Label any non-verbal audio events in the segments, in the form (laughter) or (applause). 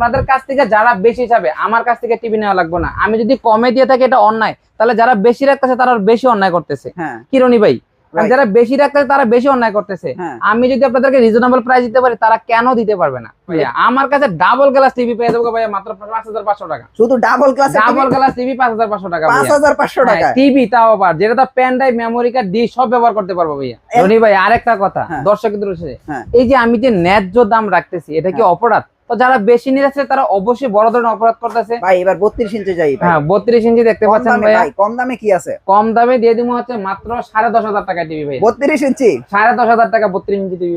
আপনাদের কাছ থেকে যারা বেশি চাবে আমার কাছ থেকে টিভি নেওয়া লাগবে না। আমি যদি কমে দিয়ে থাকি এটা অন্যায়। তাহলে যারা বেশি রাখতেছে তারা বেশি অন্যায় করতেছে। হ্যাঁ। কিরণী ভাই যারা বেশি রাখতেছে তারা বেশি অন্যায় করতেছে। হ্যাঁ। আমি যদি আপনাদেরকে রিজনেবল প্রাইস দিতে পারি তারা কেন দিতে পারবে না? আমার কাছে ডাবল গ্লাস টিভি পেয়ে যাব ভাইয়া মাত্র পাঁচ হাজার পাঁচশো টাকা। শুধু double glass double glass TV পাঁচ হাজার পাঁচশো টাকা পাঁচ হাজার পাঁচশো টাকা টিভি তাও আবার যেটা তো pen drive memory card dish সব ব্যবহার করতে পারব ভাইয়া। রনি ভাই আরেকটা কথা হ্যাঁ। দর্শক হ্যাঁ। এই যে আমি যে ন্যায্য দাম রাখতেছি এটা কি হ্যাঁ। অপরাধ? তো যারা বেশি নিয়েছে তারা অবশ্যই বড় ধরনের অপরাধ করতেছে। ভাই এবার বত্রিশ ইঞ্চি যাই হ্যাঁ বত্রিশ ইঞ্চি দেখতে পাচ্ছেন ভাই কম দামে কি আছে? কম দামে দিয়ে দিব হচ্ছে মাত্র সাড়ে দশ হাজার টাকা টিভি ভাইয়া। বত্রিশ ইঞ্চি? সাড়ে দশ হাজার টাকা বত্রিশ ইঞ্চি টিভি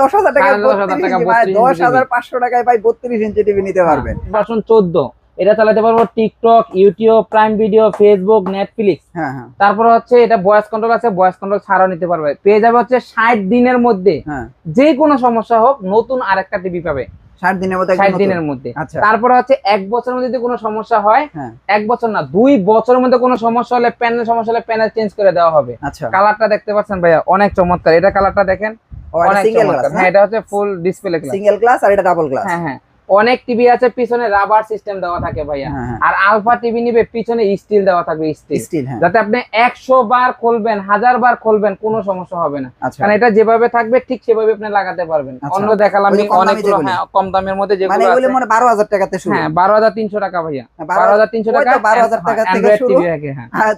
দশ হাজার টাকা সাড়ে দশ হাজার টাকা, ভাই দশ হাজার পাঁচশো টাকায় ভাই বত্রিশ ইঞ্চি টিভি নিতে পারবেন। ভার্সন চোদ্দ। এটা চালাতে পারব TikTok YouTube Prime Video Facebook Netflix হ্যাঁ হ্যাঁ। তারপর হচ্ছে এটা ভয়েস কন্ট্রোল আছে ভয়েস কন্ট্রোল ছাড়াও নিতে পারবে। পেয়ে যাবে হচ্ছে ষাট দিনের মধ্যে। হ্যাঁ। যে কোনো সমস্যা হোক নতুন আরেকটা টিভি পাবে। ষাট দিনের মধ্যে একদম ষাট নতুন। দিনের মধ্যে। আচ্ছা। তারপরে হচ্ছে এক বছরের মধ্যে যদি কোনো সমস্যা হয় হ্যাঁ। এক বছর না দুই বছরের মধ্যে কোনো সমস্যা হলে প্যানেল সমস্যা হলে প্যানেল চেঞ্জ করে দেওয়া হবে। আচ্ছা। কালারটা দেখতে পাচ্ছেন ভাইয়া অনেক চমৎকার। এটা কালারটা দেখেন অনেক সিঙ্গেল চমৎকার। গ্লাস হ্যাঁ এটা হচ্ছে ফুল ডিসপ্লে সিঙ্গেল গ্লাস আর এটা ডাবল গ্লাস হ্যাঁ হ্যাঁ। অনেক টিভি আছে পিছনে রাবার সিস্টেম দেওয়া থাকে ভাইয়া। হ্যাঁ হ্যাঁ। আর আলফা টিভি নিবে পিছনে স্টিল দেওয়া থাকবে স্টিল হ্যাঁ। যাতে আপনি একশো বার খুলবেন হাজার বার খুলবেন কোনো সমস্যা হবে না। আচ্ছা। কারণ এটা যেভাবে থাকবে ঠিক সেভাবে আপনি লাগাতে পারবেন। আচ্ছা। অন্য দেখালাম আমি কম অনেকগুলো কম দামের মধ্যে মানে যেগুলো মনে বারো হাজার টাকাতে শুরু। হ্যাঁ বারো হাজার তিনশো টাকা ভাইয়া। বারো বারো হাজার তিনশো টাকা 12,000 টাকা থেকে শুরু।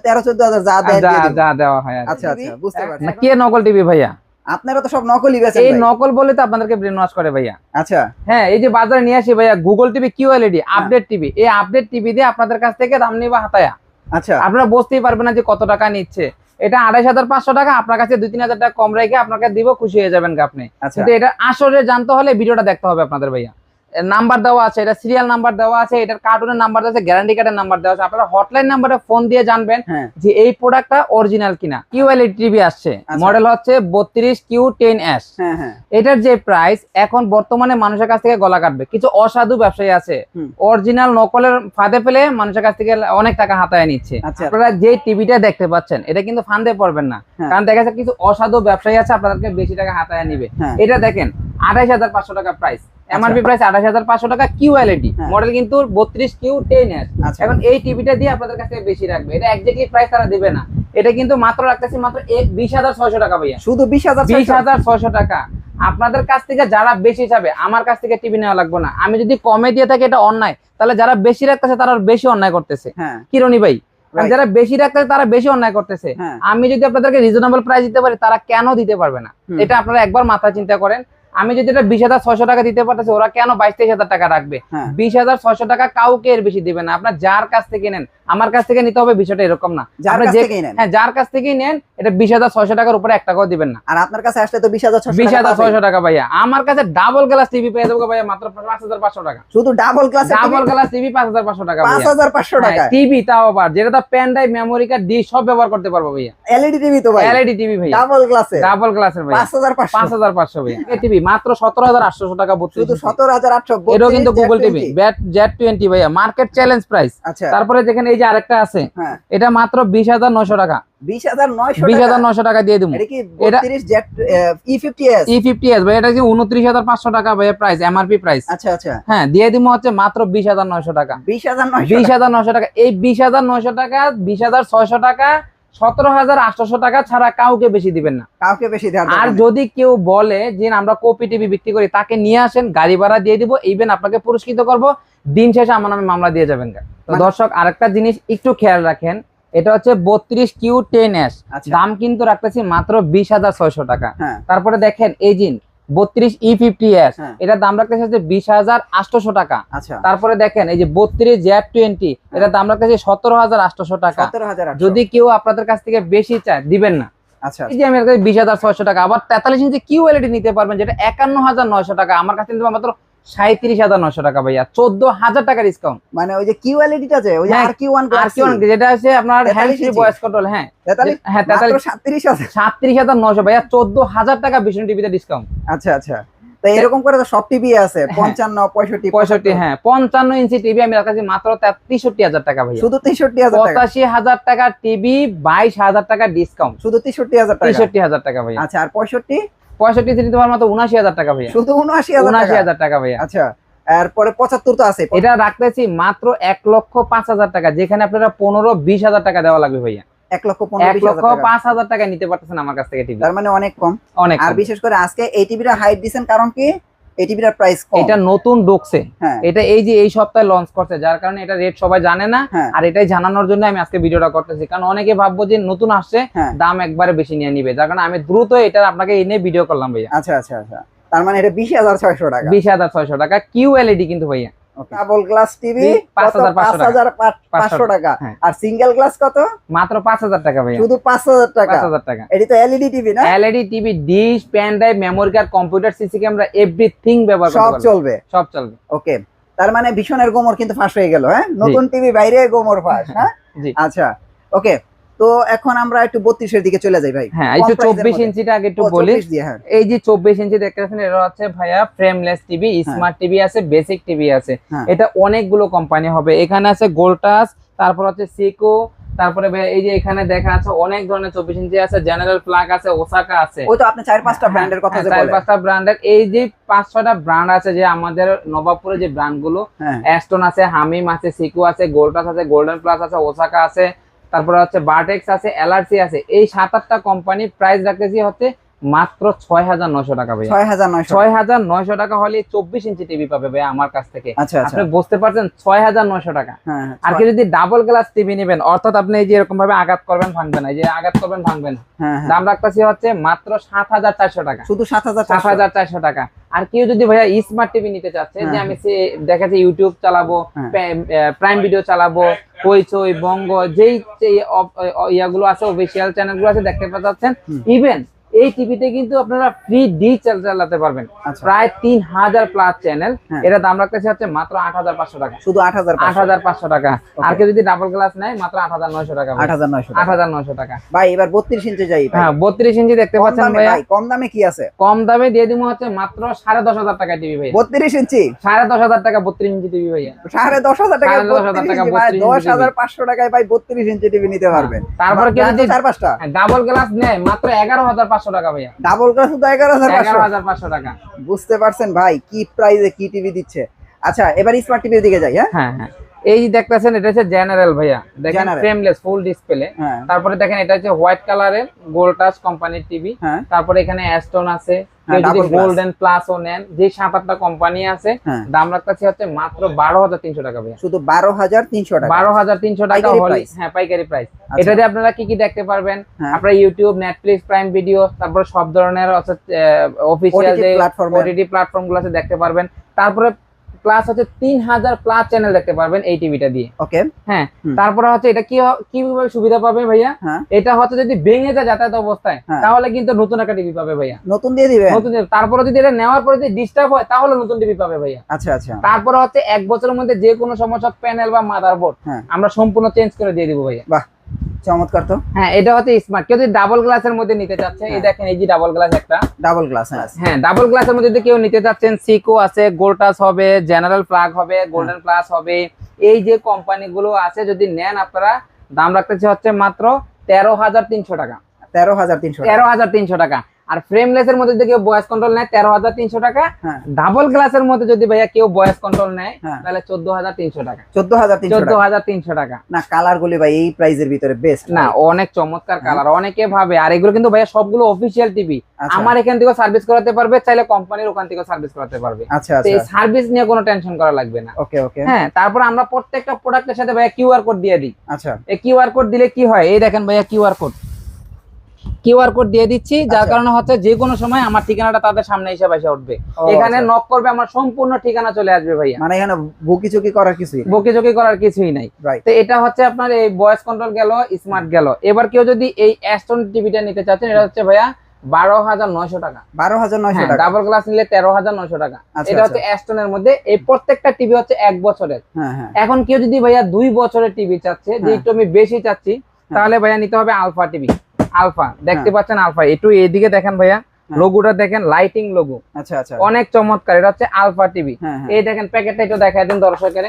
তেরো চোদ্দ হাজার যা দেওয়া হয় আচ্ছা আচ্ছা বুঝতে পারছি। কে নকল টিভি ভাইয়া? আপনারা তো সব নকলই বেচেন এই নকল বলে তো আপনাদেরকে ব্রেন ওয়াশ করে ভাইয়া। আচ্ছা। হ্যাঁ এই যে বাজারে নিয়ে আসি ভাইয়া Google TV QLED update TV এই আপডেট টিভি দিয়ে আপনাদের কাছ থেকে দাম নিবা হাতায়া। আচ্ছা। আপনারা বুঝতেই পারবেন না যে কত টাকা নিচ্ছে। এটা আড়াইশ হাজার পাঁচশো টাকা আপনার কাছে দুই তিন হাজার টাকা কম রেখে আপনাকে দিব খুশি হয়ে যাবেন আপনি। আচ্ছা। কিন্তু এটা আসলে জানতে হলে ভিডিওটা দেখতে হবে আপনাদের ভাইয়া। নাম্বার দেওয়া আছে এটা সিরিয়াল নাম্বার দেওয়া আছে এটার কার্টুনের নাম্বার দেওয়া আছে গ্যারান্টি কার্ডের নাম্বার দেওয়া আছে। আপনারা হটলাইন নাম্বারে ফোন দিয়ে জানবেন হ্যাঁ। যে এই প্রোডাক্টটা অরিজিনাল কিনা। কিউএলইডি টিভি আসছে। আচ্ছা। মডেল হচ্ছে বত্রিশ কিউ টেন এস হ্যাঁ হ্যাঁ। এটার যে প্রাইস এখন বর্তমানে মানুষের কাছ থেকে গলা কাটবে। কিছু অসাধু ব্যবসায়ী আছে। অরিজিনাল নকলের ফাঁদে ফেলে মানুষের কাছ থেকে অনেক টাকা হাতায় নিচ্ছে। আচ্ছা। আপনারা যে টিভিটা দেখতে পাচ্ছেন এটা কিন্তু ফান্দে পড়বেন না। হ্যাঁ। কারণ দেখা যাচ্ছে কিছু অসাধু ব্যবসায়ী আছে আপনাদেরকে বেশি টাকা হাতায় নিবে। হ্যাঁ। এটা দেখেন আঠাইশ হাজার পাঁচশো টাকা প্রাইস এমআরপি প্রাইস আঠাশ হাজার পাঁচশো টাকা কিউএলইডি হ্যাঁ। মডেল কিন্তু বত্রিশ কিউ টেন এস আচ্ছা। এখন এই টিভিটা দিয়ে আপনাদের কাছে বেশি রাখবে। এটা একজাক্টলি প্রাইস তারা দিবে না। এটা কিন্তু মাত্র রাখতেছি মাত্র বিশ হাজার ছয়শো টাকা ভাইয়া। শুধু বিশ হাজার বিশ হাজার ছয়শো টাকা। আপনাদের কাছ থেকে যারা বেশি চাবে আমার কাছ থেকে টিভি নেওয়া লাগবে না। আমি যদি কমে দিয়ে থাকি এটা অন্যায়। তাহলে যারা বেশি রাখতেছে তারা বেশি অন্যায় করতেছে। হ্যাঁ। কিরণী ভাই যারা বেশি রাখতেছে তারা বেশি অন্যায় করতেছে। হ্যাঁ। আমি যদি আপনাদেরকে রিজনেবল প্রাইস দিতে পারি তারা কেন দিতে পারবে না? এটা আপনারা একবার মাথা চিন্তা করেন। আমি যদি এটা বিশ হাজার ছয়শো টাকা দিতে পারতেছি ওরা কেন বাইশ তেইশ হাজার টাকা রাখবে? হ্যাঁ। বিশ হাজার ছয়শো টাকা কাউকে এর বেশি দিবে না। আপনার যার কাছ থেকে নেন আমার কাছ থেকে নিতে হবে বিষয়টা এরকম না। যার কাছ থেকেই নেন। হ্যাঁ যার কাছ থেকেই নেন এটা বিশ হাজার ছয়শো টাকার উপরে এক টাকাও দিবেন না। আর আপনার কাছে আসলে তো বিশ হাজার বিশ হাজার। ছয়শো টাকা ভাইয়া। আমার কাছে ডাবল গ্লাস টিভি পেয়ে দেবো ভাইয়া মাত্র পাঁচ হাজার পাঁচশো টাকা। শুধু double glass double glass TV পাঁচ হাজার পাঁচশো টাকা পাঁচ হাজার পাঁচশো টাকা টিভি তাও আবার যেটা তো pen drive memory card dish সব ব্যবহার করতে পারব ভাইয়া। এলইডি টিভি তো ভাই। এলইডি টিভি ভাইয়া। ডাবল গ্লাসে ডাবল গ্লাসের ভাইয়া। পাঁচ হাজার পাঁচশো। পাঁচ হাজার পাঁচশো ভাইয়া। টিভি মাত্র সতেরো হাজার আটশো টাকা শুধু সতেরো হাজার আটশো এটাও কিন্তু গুগল টিভি ব্যাট জেড টোয়েন্টি ভাইয়া মার্কেট চ্যালেঞ্জ প্রাইস আচ্ছা। তারপরে যেখানে এই যে আরেকটা আছে হ্যাঁ। এটা মাত্র বিশ হাজার নয়শো টাকা। বিশ হাজার নয়শো টাকা। হাজার নয়শো টাকা দিয়ে দেবো। এটা কি এটা- বত্রিশ Z E fifty S E fifty S ভাই এটা উনত্রিশ হাজার পাঁচশো টাকা ভাইয়া প্রাইস এমআরপি প্রাইস আচ্ছা আচ্ছা। হ্যাঁ দিয়ে দিব হচ্ছে মাত্র বিশ হাজার নয়শো টাকা। বিশ হাজার নয়শো বিশ হাজার নয়শো টাকা। এই বিশ হাজার নয়শো টাকা বিশ হাজার ছয়শো টাকা সতেরো হাজার আটশোশো টাকা ছাড়া কাউকে বেশি দিবেন না। কাউকে বেশি আর যদি কেউ বলে যে আমরা কপি টিভি বিক্রি করি তাকে নিয়ে আসেন গাড়ি ভাড়া দিয়ে দিব ইভেন আপনাকে পুরস্কৃত করব দিন শেষে আমার নামে মামলা দিয়ে যাবেন মানে- দর্শক আরেকটা জিনিস একটু খেয়াল রাখেন এটা হচ্ছে বত্রিশ কিউ টেন এস। আচ্ছা। দাম কিন্তু রাখতেছি মাত্র বিশ হাজার ছয়শো টাকা। হ্যাঁ। তারপরে দেখেন এই জিন বত্রিশ ই ফিফটি এস হ্যাঁ। এটার দাম রাখতে হচ্ছে বিশ হাজার আটশোশো টাকা। আচ্ছা। তারপরে দেখেন এই যে বত্রিশ জ্যাপ টোয়েন্টি এটার দাম রাখতেছে সতেরো হাজার আটশোশো টাকা। যদি কেউ আপনাদের কাছ থেকে বেশি চায় দিবেন না। আচ্ছা। এই যে আমি বিশ হাজার ছয়শো টাকা আবার তেতাল্লিশ ইঞ্চি কিউএলইডি নিতে পারবেন যেটা একান্ন হাজার নয়শো টাকা। আমার কাছে মাত্র সাঁত্রিশ হাজার নয়শো টাকা ভাইয়া। চোদ্দ হাজার টাকা ডিসকাউন্ট মানে ওই যে কিউএলইডিটা আছে ওই যে হ্যাঁ, আর কিউ ওয়ান আর কি অনেক- যেটা আছে আপনার 43 হ্যান্ড ভয়েস কন্ট্রোল হ্যাঁ। হ্যাঁ তেতাল্লিশ। আছে সাতত্রিশ হাজার। নয়শো ভাইয়া চোদ্দ হাজার টাকা বিষ্ণু টিভিতে ডিসকাউন্ট আচ্ছা আচ্ছা। তো এরকম করে তো সব টিভি আছে পঞ্চান্ন পঁয়ষট্টি পঁয়ষট্টি হ্যাঁ পঞ্চান্ন ইঞ্চি টিভি আমি রাখাচ্ছি মাত্র তেষট্টি হাজার টাকা ভাইয়া। শুধু তেষট্টি হাজার টাকা? পঁচাশি হাজার টাকা টিভি বাইশ হাজার টাকা ডিসকাউন্ট শুধু তেষট্টি হাজার টাকা? তেষট্টি হাজার টাকা ভাইয়া। আচ্ছা আর পঁয়ষট্টি? পঁয়ষট্টি নিতে তোমার মাত্র উনাশি হাজার টাকা ভাইয়া। শুধু উনআশি উনাশি টাকা? হাজার টাকা ভাইয়া। আচ্ছা এরপরে পঁচাত্তর তো আছে। এটা রাখতেছি মাত্র এক লক্ষ পাঁচ হাজার টাকা যেখানে আপনারা পনেরো বিশ হাজার টাকা দেওয়া লাগবে ভাইয়া। এক লক্ষ লক্ষ। পাঁচ হাজার টাকা নিতে পারতেছেন আমার কাছ থেকে টিভি তার মানে অনেক কম। অনেক আর বিশেষ করে আজকে এই টিভিটা হাইট দিছেন কারণ কি? এই টিভিটার প্রাইস কম। এটা নতুন ঢুকছে হ্যাঁ। এটা এই যে এই সপ্তাহে লঞ্চ করছে যার কারণে এটা রেট সবাই জানে না। হ্যাঁ। আর এটাই জানানোর জন্য আমি আজকে ভিডিওটা করতেছি। কারণ অনেকে ভাববো যে নতুন আসছে হ্যাঁ। দাম একবারে বেশি নিয়ে নিবে। যার কারণে আমি দ্রুত এটা আপনাকে এনে ভিডিও করলাম ভাইয়া। আচ্ছা আচ্ছা আচ্ছা। তার মানে এটা বিশ হাজার ছয়শো টাকা। বিশ হাজার ছয়শো টাকা। কিউ এলইডি কিন্তু ভাইয়া। ডাবল গ্লাস টিভি পাঁচ হাজার পাঁচ পাঁচশো টাকা। হ্যাঁ। আর সিঙ্গেল গ্লাস কত? মাত্র পাঁচ হাজার টাকা ভাইয়া। শুধু পাঁচ হাজার টাকা। পাঁচ হাজার টাকা। এটি তো এলইডি টিভি না? LED TV dish pen drive memory card computer CC camera everything ব্যবহার করতে সব চলবে? সব চলবে। ওকে তার মানে ভীষণের গোমর কিন্তু ফাঁস হয়ে গেল হ্যাঁ? নতুন টিভি বাইরে গোমর ফাঁস হ্যাঁ? আচ্ছা। ওকে তো এখন আমরা একটু বত্রিশের দিকে চলে যাই ভাই। হ্যাঁ একটু চব্বিশ। ইঞ্চিটা আগে একটু বলি। 24 দিয়ে, হ্যাঁ। এই যে চব্বিশ ইঞ্চি দেখতে পাচ্ছেন এটা হচ্ছে ভাইয়া ফ্রেমলেস টিভি স্মার্ট টিভি আছে বেসিক টিভি আছে। হ্যাঁ। এটা অনেকগুলো কোম্পানি হবে। এখানে আছে গোল্টাস তারপর হচ্ছে সিকো তারপরে এই যে এখানে দেখা আছে অনেক ধরনের চব্বিশ ইঞ্চি আছে জেনারেল প্লাগ আছে ওসাকা আছে। ওই তো আপনি চার পাঁচটা ব্র্যান্ডের কথা হ্যাঁ, চার পাঁচটা ব্র্যান্ডের এই যে পাঁচ ছয়টা ব্র্যান্ড আছে যে আমাদের নবাবপুরে যে ব্র্যান্ডগুলো অ্যাস্টন আছে হামিম আছে সিকো আছে গোল্টাস আছে গোল্ডেন প্লাস আছে ওসাকা আছে তারপরে হচ্ছে বার্টেক্স আছে এলআরসি আছে এই সাত আটটা কোম্পানি প্রাইস রাখতেছি হচ্ছে মাত্র ছয় হাজার নয়শো টাকা ভাইয়া। ছয় হাজার নয়শো টাকা হলে চব্বিশ ইঞ্চি টিভি পাবে ভাইয়া আমার কাছ থেকে। আচ্ছা আচ্ছা। আপনি বুঝতে পারছেন ছয় হাজার নয়শো টাকা। হ্যাঁ হ্যাঁ, আর কি যদি ডাবল গ্লাস টিভি নেবেন অর্থাৎ আপনি এই যে এরকম ভাবে আঘাত করবেন ভাঙবে না এই যে আঘাত করবেন ভাঙবে না। হ্যাঁ হ্যাঁ। দাম রাখতেছি হচ্ছে মাত্র সাত হাজার চারশো টাকা। শুধু সাত হাজার সাত হাজার চারশো টাকা। আর কেউ যদি ভাইয়া স্মার্ট টিভি নিতে চাচ্ছে যে হ্যাঁ। আমি সে দেখাচ্ছি ইউটিউব চালাবো হ্যাঁ। প্রাইম ভিডিও চালাবো হইচই বঙ্গ যেই ইয়াগুলো আছে অফিসিয়াল চ্যানেলগুলো আছে দেখতে পাচ্ছেন। ইভেন এই টিভিতে কিন্তু আপনারা ফ্রি ডি চালাতে পারবেন। আচ্ছা। প্রায় তিন হাজার প্লাস চ্যানেল হ্যাঁ। এটা দাম রাখতেছে হচ্ছে মাত্র আট হাজার পাঁচশো টাকা। শুধু আট হাজার আট হাজার পাঁচশো টাকা। আর কেউ যদি ডাবল গ্লাস নেয় মাত্র আট হাজার নয়শো টাকা আট হাজার নয়শো আট হাজার নয়শো টাকা। ভাই এবার বত্রিশ ইঞ্চি যাই হ্যাঁ বত্রিশ ইঞ্চি দেখতে পাচ্ছেন ভাই কম দামে কি আছে? কম দামে দিয়ে দিব হচ্ছে মাত্র সাড়ে দশ হাজার টাকা টিভি ভাই বত্রিশ ইঞ্চি সাড়ে দশ হাজার টাকা বত্রিশ ইঞ্চি টিভি ভাইয়া। সাড়ে দশ হাজার টাকা দশ হাজার টাকা ভাই দশ হাজার পাঁচশো টাকায় ভাই বত্রিশ ইঞ্চি টিভি নিতে পারবেন। তারপরে কেউ যদি চার পাঁচটা। ডাবল গ্লাস নেয় মাত্র এগারো হাজার পাঁচশো টাকা ভাইয়া। ডাবল গ্লাস শুধু এগারো হাজার পাঁচশো। পাঁচশো টাকা। বুঝতে পারছেন ভাই কি প্রাইসে কি টিভি দিচ্ছে? আচ্ছা এবার স্মার্ট টিভির দিকে যাই হ্যাঁ? হ্যাঁ হ্যাঁ। এই যে দেখতেছেন এটা হচ্ছে জেনারেল ভাইয়া। দেখেন। ফ্রেমলেস ফুল ডিসপ্লে হ্যাঁ। তারপরে দেখেন এটা হচ্ছে হোয়াইট কালারের গোল্ড টাচ কোম্পানির টিভি হ্যাঁ। তারপরে এখানে অ্যাস্টন আছে হ্যাঁ, কেউ যদি double glass। গোল্ডেন প্লাসও নেন। যে সাত আটটা কোম্পানি আছে হ্যাঁ। দাম রাখতেছি হচ্ছে মাত্র বারো হাজার তিনশো টাকা ভাইয়া। শুধু বারো হাজার তিনশো টাকা। বারো হাজার তিনশো টাকা পাইকারি হলে হ্যাঁ পাইকারি প্রাইস আচ্ছা। এটাতে আপনারা কি কি দেখতে পারবেন? হ্যাঁ। আপনারা ইউটিউব নেটফ্লিক্স প্রাইম ভিডিও তারপরে সব ধরনের অফিসিয়াল OTT যে ওটিটি প্ল্যাটফর্মগুলো আছে দেখতে পারবেন। তারপরে প্লাস হচ্ছে তিন হাজার প্লাস চ্যানেল দেখতে পারবেন এই টিভিটা দিয়ে। ওকে হ্যাঁ তারপরে হচ্ছে এটা কি কীভাবে সুবিধা পাবে ভাইয়া? হ্যাঁ। এটা হচ্ছে যদি ভেঙে যায় যাতায়াত অবস্থায় হ্যাঁ। তাহলে কিন্তু নতুন একটা টিভি পাবে ভাইয়া। নতুন দিয়ে দিবেন? নতুন তারপরে যদি এটা নেওয়ার পরে যদি ডিস্টার্ব হয় তাহলে নতুন টিভি পাবে ভাইয়া। আচ্ছা আচ্ছা। তারপরে হচ্ছে এক বছরের মধ্যে যে কোনো সমস্যা প্যানেল বা মাদারবোর্ড হ্যাঁ। আমরা সম্পূর্ণ চেঞ্জ করে দিয়ে দিব ভাইয়া। বাহ চমৎকার তো। হ্যাঁ এটা হচ্ছে স্মার্ট কেউ যদি ডাবল গ্লাসের মধ্যে নিতে চাচ্ছে এই হ্যাঁ। দেখেন এই যে ডাবল গ্লাস একটা। ডাবল গ্লাস হ্যাঁ। হ্যাঁ ডাবল গ্লাসের মধ্যে যদি কেউ নিতে চাচ্ছেন সিকো আছে গোল্টাস হবে জেনারেল প্লাগ হবে গোল্ডেন প্লাস হবে। এই যে কোম্পানি গুলো আছে যদি নেন আপনারা দাম রাখতেছে হচ্ছে মাত্র তেরো হাজার তিনশো টাকা। তেরো হাজার তিনশো তেরো হাজার তিনশো টাকা। আর ফ্রেমলেস এর মধ্যে যদি কেউ বয়স কন্ট্রোল নেয় তেরো হাজার তিনশো টাকা। হ্যাঁ। ডাবল গ্লাসের মধ্যে যদি ভাইয়া কেউ বয়স কন্ট্রোল নেয় হ্যাঁ। তাহলে চোদ্দ হাজার তিনশো টাকা। চোদ্দ হাজার চোদ্দ টাকা। হাজার তিনশো টাকা। না কালার গুলি ভাই এই প্রাইজের ভিতরে বেস্ট না অনেক চমৎকার কালার অনেকে ভাবে। আর এগুলো কিন্তু ভাইয়া সবগুলো অফিসিয়াল টিভি আচ্ছা। আমার এখান থেকে সার্ভিস করাতে পারবে চাইলে কোম্পানির ওখান থেকে সার্ভিস করাতে পারবে। আচ্ছা এই আচ্ছা। সার্ভিস নিয়ে কোনো টেনশন করা লাগবে না। ওকে ওকে। হ্যাঁ তারপর আমরা প্রত্যেকটা প্রোডাক্টের সাথে ভাইয়া কিউআর কোড দিয়ে দিই। আচ্ছা। এই কিউআর কোড দিলে কি হয়? এই দেখেন ভাইয়া কিউআর কোড কিউআর কোড দিয়ে দিচ্ছি যার আচ্ছা। কারণে হচ্ছে যে কোনো সময় আমার ঠিকানাটা তাদের সামনে হিসাবে এসে উঠবে। এখানে আচ্ছা। নক করবে আমার সম্পূর্ণ ঠিকানা চলে আসবে ভাইয়া। মানে এখানে বুকি চুকি করার কিছুই বকি চকি করার কিছুই নাই। রাইট তো এটা হচ্ছে আপনার এই ভয়েস কন্ট্রোল গেল স্মার্ট গেল। এবার কেউ যদি এই অ্যাস্টন টিভিটা নিতে চাচ্ছেন এটা হচ্ছে ভাইয়া বারো হাজার নয়শো টাকা। বারো হাজার নয়শো হ্যাঁ টাকা। ডাবল গ্লাস নিলে তেরো হাজার নয়শো টাকা। আচ্ছা, এটা আচ্ছা। হচ্ছে অ্যাস্টনের মধ্যে এই প্রত্যেকটা টিভি হচ্ছে এক বছরের। হ্যাঁ হ্যাঁ। এখন কেউ যদি ভাইয়া দুই বছরের টিভি চাচ্ছে যে। একটু আমি বেশি চাচ্ছি তাহলে ভাইয়া নিতে হবে আলফা টিভি আলফা দেখতে হ্যাঁ। পাচ্ছেন আলফা। একটু এদিকে দেখেন ভাইয়া হ্যাঁ। লোগোটা দেখেন লাইটিং লোগো আচ্ছা আচ্ছা। অনেক চমৎকার এটা হচ্ছে আলফা টিভি হ্যাঁ হ্যাঁ। এই দেখেন প্যাকেটটা একটু দেখাই দিন দর্শকের।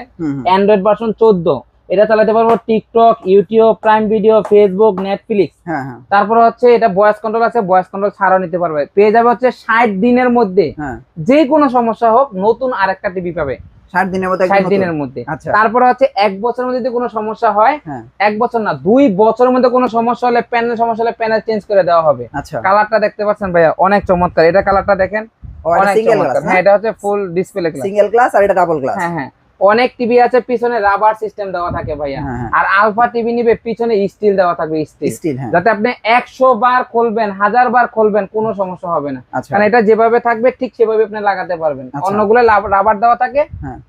অ্যান্ড্রয়েড ভার্সন চোদ্দ। এটা চালাতে পারব TikTok YouTube Prime Video Facebook Netflix হ্যাঁ হ্যাঁ। তারপর হচ্ছে এটা ভয়েস কন্ট্রোল আছে ভয়েস কন্ট্রোল ছাড়াও নিতে পারবে। পেয়ে যাবে হচ্ছে ষাট দিনের মধ্যে। হ্যাঁ। যে কোনো সমস্যা হোক নতুন আরেকটা টিভি পাবে। ষাট দিনের মধ্যে একদম ষাট নতুন। দিনের মধ্যে। আচ্ছা। তারপরে হচ্ছে এক বছরের মধ্যে যদি কোনো সমস্যা হয় হ্যাঁ। এক বছর না দুই বছরের মধ্যে কোনো সমস্যা হলে প্যানেল সমস্যা হলে প্যানেল চেঞ্জ করে দেওয়া হবে। আচ্ছা। কালারটা দেখতে পাচ্ছেন ভাইয়া অনেক চমৎকার। এটা কালারটা দেখেন অনেক চমৎকার। হ্যাঁ এটা হচ্ছে ফুল ডিসপ্লে সিঙ্গেল গ্লাস আর এটা ডাবল গ্লাস হ্যাঁ হ্যাঁ। অনেক টিভি আছে পিছনে রাবার সিস্টেম দেওয়া থাকে ভাইয়া। হ্যাঁ হ্যাঁ। আর আলফা টিভি নিবে পিছনে স্টিল দেওয়া থাকবে স্টিল হ্যাঁ। যাতে আপনি একশো বার খুলবেন হাজার বার খুলবেন কোনো সমস্যা হবে না। আচ্ছা। কারণ এটা যেভাবে থাকবে ঠিক সেভাবে আপনি লাগাতে পারবেন। আচ্ছা। অন্যগুলো রাবার দেওয়া থাকে।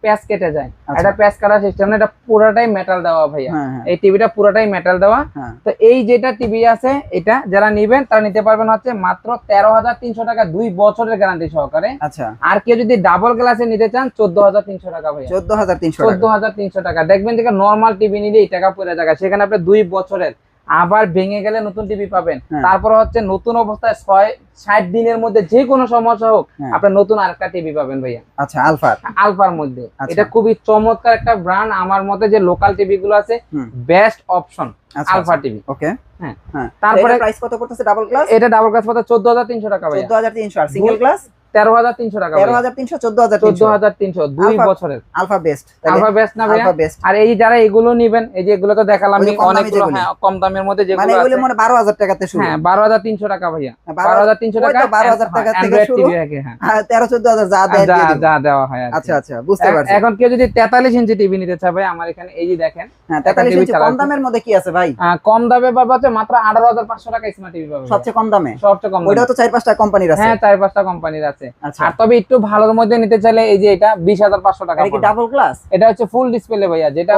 প্যাচ কেটে যায়। আচ্ছা। এটা প্যাচ কাটার সিস্টেম না এটা পুরোটাই মেটাল দেওয়া ভাইয়া। এই টিভিটা পুরোটাই মেটাল দেওয়া। তো এই যেটা টিভি আছে এটা যারা নিবেন তারা নিতে পারবেন হচ্ছে মাত্র তেরো হাজার তিনশো টাকা দুই বছরের গ্যারান্টি সহকারে। আচ্ছা। আর কেউ যদি ডাবল গ্লাসে নিতে চান চোদ্দ হাজার তিনশো টাকা ভাইয়া। চোদ্দ হাজার তিনশো চোদ্দ হাজার তিনশো টাকা। দেখবেন যে নর্মাল টিভি নিলে এই টাকা পড়ে যাবে সেখানে আপনি দুই বছরের। আবার ভেঙে গেলে নতুন টিভি পাবেন। হ্যাঁ। তারপর হচ্ছে নতুন অবস্থায় ছয় ষাট দিনের মধ্যে যে কোনো সমস্যা হোক হ্যাঁ। আপনার নতুন আরেকটা টিভি পাবেন ভাইয়া। আচ্ছা আলফার? আলফার মধ্যে। আচ্ছা। এটা খুবই চমৎকার একটা ব্র্যান্ড আমার মতে যে লোকাল টিভি গুলো আছে best option Alpha TV okay হ্যাঁ। তারপরে প্রাইস কত পড়তেছে? ডাবল ক্লাস এটা ডাবল চোদ্দ হাজার তিনশো টাকা ভাইয়া। চোদ্দ হাজার তিনশো আর সিঙ্গেল গ্লাস তেরো হাজার তিনশো টাকা তেরো হাজার তিনশো চোদ্দ হাজার চোদ্দ তিনশো হাজার তিনশো দুই বছরের। আলফা বেস্ট আলফা বেস্ট না আলফা বেস্ট। আর এই যারা এগুলো নিবেন এই যে এগুলো তো দেখালাম কম। হ্যাঁ কম দামের মধ্যে মানে যেগুলো এগুলো মানে বারো হাজার টাকাতে শুরু। হ্যাঁ বারো হাজার তিনশো টাকা ভাইয়া। বারো বারো হাজার তিনশো ওই তো টাকা 12,000 টাকা থেকে শুরু। TV আছে, তেরো চোদ্দ হাজার যা দেয় যা দিয়ে দিবো। যা দেওয়া হয় আচ্ছা আচ্ছা বুঝতে পারছি। এখন কেউ যদি তেতাল্লিশ ইঞ্চি টিভি নিতে চায় ভাই আমার এখানে এই যে দেখেন হ্যাঁ তেতাল্লিশ ইঞ্চি কম দামের মধ্যে কি আছে ভাই? কম দামে পাবে হচ্ছে মাত্র আঠারো হাজার পাঁচশো টাকা স্মার্ট টিভি পাবে সবচেয়ে কম দামে? সবচেয়ে কম ওইটাও দামে। তো চার পাঁচটা কোম্পানির আছে। হ্যাঁ চার পাঁচটা কোম্পানির আছে। আচ্ছা। আর তবে একটু ভালোর মধ্যে নিতে চাইলে এই যে এটা বিশ হাজার পাঁচশো টাকা এটা ডাবল গ্লাস এটা হচ্ছে ফুল ডিসপ্লে ভাইয়া যেটা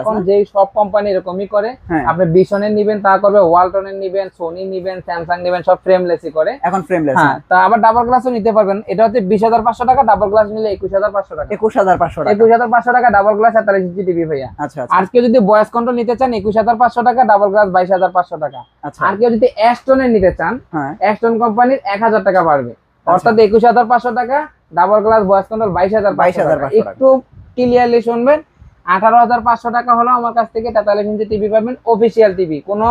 এখন? যেই সব কোম্পানি এরকমই করে হ্যাঁ। আপনি বিশনের নিবেন তা করবে ওয়ালটনের নিবেন সোনি নিবেন স্যামসাং নিবেন সব ফ্রেমলেসই করে। এখন ফ্রেমলেস হ্যাঁ তা আবার ডাবল গ্লাসও নিতে পারবেন। এটা হচ্ছে বিশ হাজার পাঁচশো টাকা ডাবল গ্লাস নিলে একুশ হাজার পাঁচশো টাকা। একুশ হাজার পাঁচশো টাকা। একুশ হাজার পাঁচশো টাকা ডাবল গ্লাস তেতাল্লিশ ইঞ্চি টিভি ভাইয়া। আচ্ছা আচ্ছা। আর কেউ যদি বয়স কন্ট্রোল নিতে চান একুশ হাজার পাঁচশো টাকা ডাবল গ্লাস বাইশ হাজার পাঁচশো টাকা। আচ্ছা। আর কেউ যদি অ্যাস্টনের নিতে চান অ্যাস্টন কোম্পানির এক হাজার টাকা বাড়বে। অর্থাৎ একুশ হাজার পাঁচশো টাকা ডাবল গ্লাস বয়স কন্ট্রোল বাইশ হাজার বাইশ হাজার টাকা। একটু ক্লিয়ারলি শুনবেন আঠারো হাজার পাঁচশো টাকা হলো আমার কাছ থেকে তেতাল্লিশ ইঞ্চি টিভি পাবেন অফিসিয়াল টিভি কোনো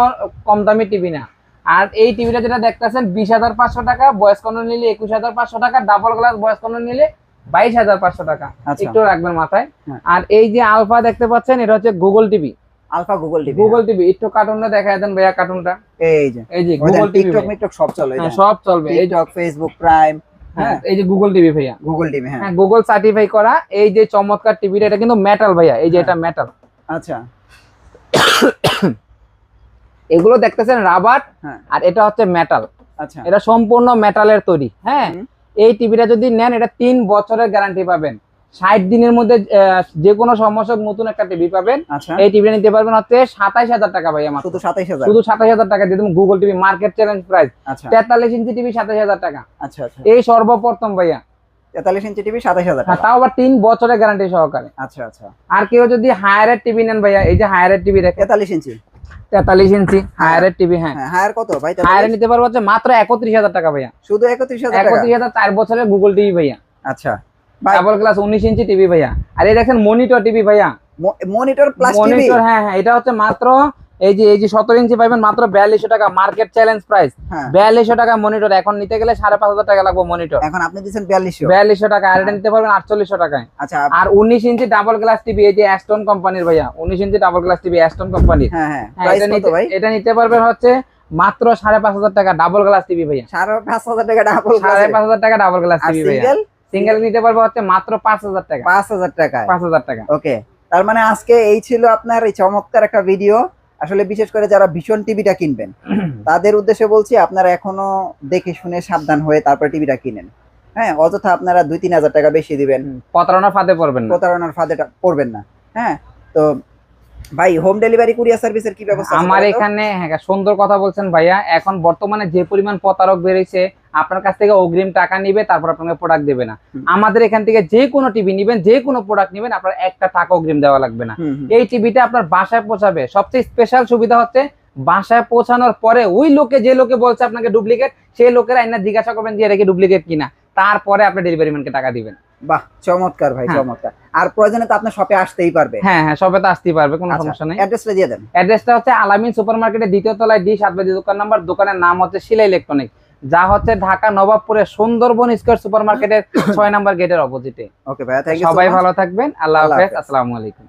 কম দামি টিভি না। আর এই টিভিটা যেটা দেখতেছেন বিশ হাজার পাঁচশো টাকা বয়স কন্ট্রোল নিলে একুশ হাজার পাঁচশো টাকা ডাবল গ্লাস বয়স কন্ট্রোল নিলে বাইশ হাজার পাঁচশো টাকা। আচ্ছা। একটু রাখবেন মাথায়। হ্যাঁ। আর এই যে আলফা দেখতে পাচ্ছেন এটা হচ্ছে Google TV Alpha Google TV Google TV একটু কার্টুনটা দেখা দেন ভাইয়া কার্টুনটা এই যে এই যে গুগল টিভি টিকটক মিকটক সব চলে এই সব চলবে এই যে ফেসবুক প্রাইম হ্যাঁ হ্যাঁ। এই যে গুগল টিভি ভাইয়া। গুগল টিভি হ্যাঁ। হ্যাঁ গুগল সার্টিফাই করা এই যে চমৎকার টিভিটা এটা কিন্তু মেটাল ভাইয়া এই যে হ্যাঁ। এটা মেটাল আচ্ছা। এগুলো দেখতেছেন রাবার হ্যাঁ। আর এটা হচ্ছে মেটাল আচ্ছা। এটা সম্পূর্ণ মেটালের তৈরি হ্যাঁ। এই টিভিটা যদি নেন এটা তিন বছরের গ্যারান্টি পাবেন। ষাট দিনের মধ্যে যে কোনো সমস্যা নতুন একটা টিভি পাবেন। আচ্ছা। এই টিভিটা নিতে পারবেন হচ্ছে সাতাইশ হাজার টাকা ভাইয়া মাত্র। শুধু সাতাইশ হাজার? শুধু সাতাইশ হাজার টাকা দিয়ে Google TV market challenge price তেতাল্লিশ ইঞ্চি টিভি সাতাইশ হাজার টাকা। আচ্ছা আচ্ছা। এই সর্বপ্রথম ভাইয়া। তেতাল্লিশ ইঞ্চি টিভি সাতাইশ হাজার হ্যাঁ, তাও আবার তিন বছরের গ্যারান্টি সহকারে। আচ্ছা আচ্ছা। আর কেউ যদি হায়ারের টিভি নেন ভাইয়া এই যে হায়ারের টিভি দেখে তেতাল্লিশ ইঞ্চি। তেতাল্লিশ ইঞ্চি হায়ারের টিভি হ্যাঁ। হ্যাঁ হায়ার কত ভাই? হায়ারে নিতে পারব হচ্ছে মাত্র একত্রিশ হাজার টাকা ভাইয়া। শুধু একত্রিশ হাজার টাকা? একত্রিশ হাজার চার বছরের গুগল টিভি ভাইয়া। আচ্ছা। ভাই ডাবল ক্লাস উনিশ ইঞ্চি টিভি ভাইয়া। আর এই দেখেন মনিটর টিভি ভাইয়া। মনিটর প্লাস টিভি মনিটর হ্যাঁ হ্যাঁ এটা হচ্ছে মাত্র এই যে এই যে সতেরো ইঞ্চি পাইবেন মাত্র বিয়াল্লিশশো টাকা মার্কেট চ্যালেঞ্জ প্রাইস হ্যাঁ। বিয়াল্লিশশো টাকা মনিটর এখন নিতে গেলে সাড়ে পাঁচ হাজার টাকা লাগবে মনিটর এখন আপনি দিচ্ছেন বিয়াল্লিশশো। বিয়াল্লিশশো টাকা আর এটা নিতে পারবেন আটচল্লিশশো টাকায়। আচ্ছা আর উনিশ ইঞ্চি ডাবল গ্লাস টিভি এই যে অ্যাস্টন কোম্পানির ভাইয়া উনিশ inch double glass TV Aston কোম্পানির হ্যাঁ হ্যাঁ হ্যাঁ এটা নিতে ভাই? এটা নিতে পারবেন হচ্ছে মাত্র সাড়ে পাঁচ হাজার টাকা ডাবল গ্লাস টিভি ভাইয়া। সাড়ে পাঁচ হাজার টাকা ডাবল সাড়ে পাঁচ হাজার টাকা ডাবল গ্লাস টিভি ভাইয়া। সিঙ্গেল নিতে পারব হচ্ছে মাত্র পাঁচ হাজার টাকা। পাঁচ হাজার টাকায়? পাঁচ হাজার টাকা। ওকে। তার মানে আজকে এই ছিল আপনার এই চমৎকার একটা ভিডিও আসলে বিশেষ করে যারা ভীষণ টিভিটা কিনবেন (clears throat) তাদের উদ্দেশ্যে বলছি আপনারা এখনও দেখে শুনে সাবধান হয়ে তারপর টিভিটা কিনেন। হ্যাঁ অযথা আপনারা দুই তিন হাজার টাকা বেশি দিবেন। প্রতারণার ফাঁদে পড়বেন না। প্রতারণার ফাঁদেটা পড়বেন না। হ্যাঁ তো ভাই হোম ডেলিভারি কুরিয়ার সার্ভিসের কি ব্যবস্থা আমার এখানে হ্যাঁ সুন্দর কথা বলছেন ভাইয়া। এখন বর্তমানে যে পরিমাণ প্রতারক বেড়েছে আপনার কাছ থেকে অগ্রিম টাকা নিবে তারপর আপনাকে প্রোডাক্ট দেবে না। আমাদের এখান থেকে যে কোনো টিভি নিবেন যে কোনো প্রোডাক্ট নিবেন আপনার একটা টাকা অগ্রিম দেওয়া লাগবে না। এই টিভিটা আপনার বাসায় পৌঁছাবে। সবচেয়ে স্পেশাল সুবিধা হচ্ছে বাসায় পৌঁছানোর পরে ওই লোকে যে লোকে বলছে আপনাকে ডুপ্লিকেট সেই লোকের আইনা জিজ্ঞাসা করবেন যে এটা কি ডুপ্লিকেট কিনা? তারপরে আপনি ডেলিভারি ম্যানকে টাকা দিবেন। বাহ চমৎকার ভাই হ্যাঁ। চমৎকার। আর আসতেই পারবে। হ্যাঁ হ্যাঁ তো আসতেই পারবে আচ্ছা, সমস্যা নেই। হচ্ছে আলামিন দ্বিতীয় তলায় ডি সাত বাজি দোকান নাম্বার দোকানের নাম হচ্ছে শিলা ইলেকট্রনিক যা হচ্ছে ঢাকা নবাবপুরে সুন্দরবন স্কোয়ার সুপার মার্কেটের (coughs) ছয় নম্বর গেটের অপোজিটে ওকে সবাই ভালো থাকবেন আল্লাহ হাফেজ। আসসালামু আলাইকুম।